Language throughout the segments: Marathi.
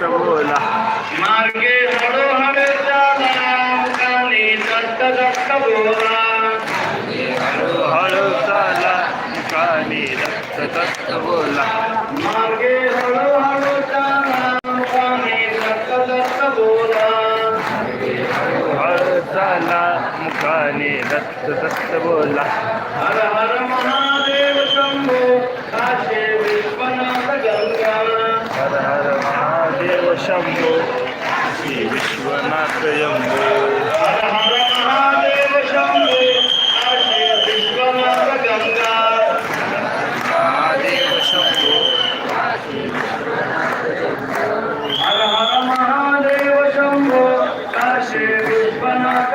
दत्त बोला मार्गे दत्त दत्त बोला. हळू चाला मुखाने दत्त दत्त बोला. मार्गे हळूहळू चाला मुखाने दत्त दत्त बोला. हळू चाला मुखाने दत्त दत्त बोला. हर हर महादेव शंभो काशे विश्वनाथ गंगा हर हर महादेव शंभो श्री विश्वनाथ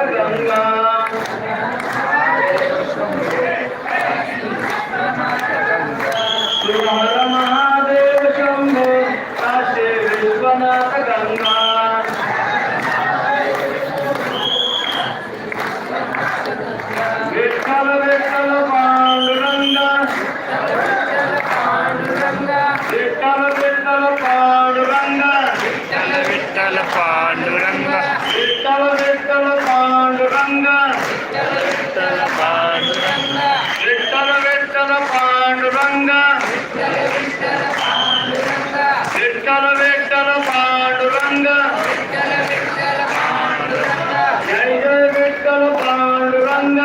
పాండురంగ. విఠల విఠల పాండురంగ. విఠల పాండురంగ విఠల విఠల పాండురంగ. విఠల విఠల పాండురంగ జయ జయ విఠల పాండురంగ.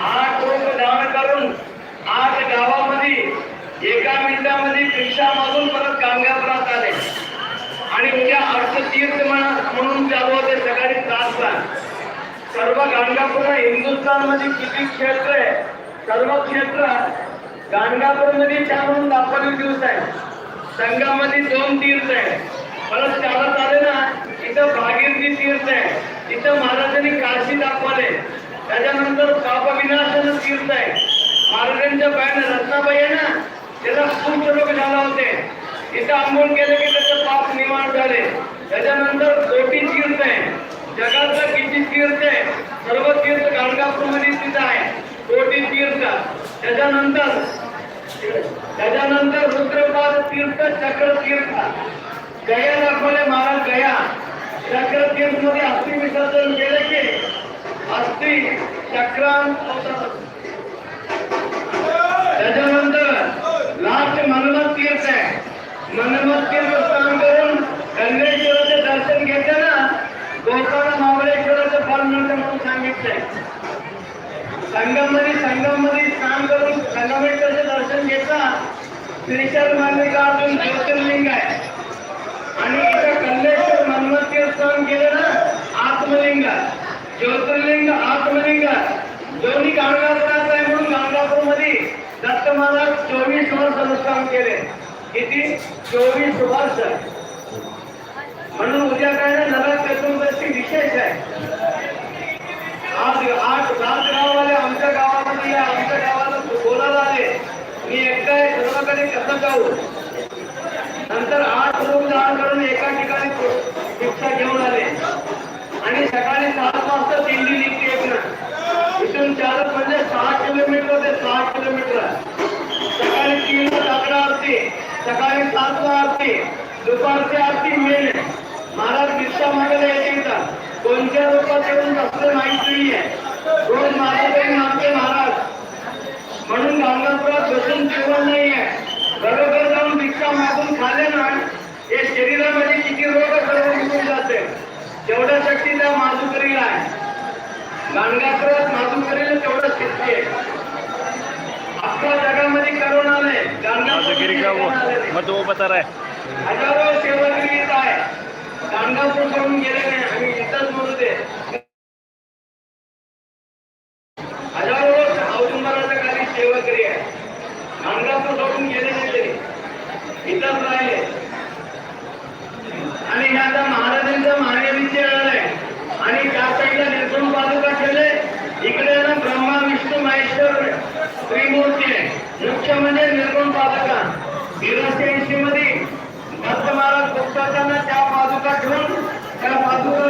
आठ लोक धारण करून आठ गावामध्ये एका मिनिटामध्ये भिक्षा मागून परत गांगापुरात आले. आणि उद्या अर्थतीर्थ म्हणा- म्हणून चालू होते सकाळी तासला सर्व गाणगापूर हिंदुस्थानमध्ये किती क्षेत्र आहे? सर्व क्षेत्र गाणगापूरमध्ये चार म्हणून दाखवलेले दिवस आहे. संघामध्ये दोन तीर्थ आहे. परत चालत आले ना इथं भागीरथी तीर्थ आहे. इथं महाराजांनी त्याच्यानंतर पाप विनाशन तीर्थ आहे. महाराजांच्या बाहेर रत्नाबाई आहे ना त्याला खूप लोक झाला होते. इथं आंबोल केलं की त्याचं पाप निवारण झाले. त्याच्यानंतर कोटी तीर्थ आहे. जगातलं किती तीर्थ आहे? सर्व तीर्थ गाणगापूरमध्ये तिथं आहे. कोटी तीर्थ. त्याच्यानंतर त्याच्यानंतर रुद्रपाद तीर्थ चक्र तीर्थ गया दाखवले महाराज गया. चक्र तीर्थमध्ये अस्थि विसर्जन केले की अस्थि चक्रांत त्याच्यानंतर लास्ट मनमत तीर्थ आहे. मनमत तीर्थ स्नान करून गंगेश्वराचे दर्शन घेताना गोताना गोकर्ण महाबळेश्वराचं फल मिळतं म्हणून सांगितलंय. संगममध्ये संगममध्ये स्नान करून संगमेश्वराचे दर्शन घेता त्रिशल मल्लिकार्जुन ज्योतिर्लिंग आहे. आणि इथं कल्लेश्वर मनमत तीर्थ स्नान केलं ना ज्योतिर्लिंग आत्मलिंग दोन्ही गाणगापुरात आहे म्हणून गाणगापूरमध्ये दत्त महाराज चोवीस वर्ष अनुष्ठान केले. किती? चोवीस वर्ष. म्हणून उद्या काय ना नरक चतुर्दशी विशेष आहे. आज आठ सात गावाले आमच्या गावामध्ये या आमच्या गावाला बोलायला आले. मी एकटा आहे सर्वांकडे कसं जाऊ? नंतर आठ रूम धारण करून एका ठिकाणी शिक्षा घेऊन आले. आणि सकाळी सात वाजता दिंडी निघते एक ना इथून चालत म्हणजे सहा किलोमीटर ते सहा किलोमीटर सकाळी तीन काकडा आरती सकाळी सातला आरती दुपारची आरती मेन महाराज भिक्षा मागायला येते इथं कोणत्या रूपात येऊन कसलं माहीत नाहीये रोज महाराज मागते महाराज म्हणून गाणगापुरात बसून जेवण नाहीये बरोबर जाऊन भिक्षा मागून खाल्ले ना हे शरीरामध्ये किती किती रोग सर्व निघून जाते तेवढ्या शक्ती माधुकरीला आहे. गाणगापुरात माधुकरीला तेवढं शक्ती आहे. अख्ख्या जगामध्ये करोना नाही माधुगिरी का वो गाणगापूर मग तो वो बता रहा है हजारो येत आहे गाणगापूर सोडून गेले त्रिमूर्ती मुख्य म्हणजे निर्गुण पादका. तेराशे ऐंशी मध्ये भक्त महाराज भक्तांना त्या पादुका ठेवून त्या पादुका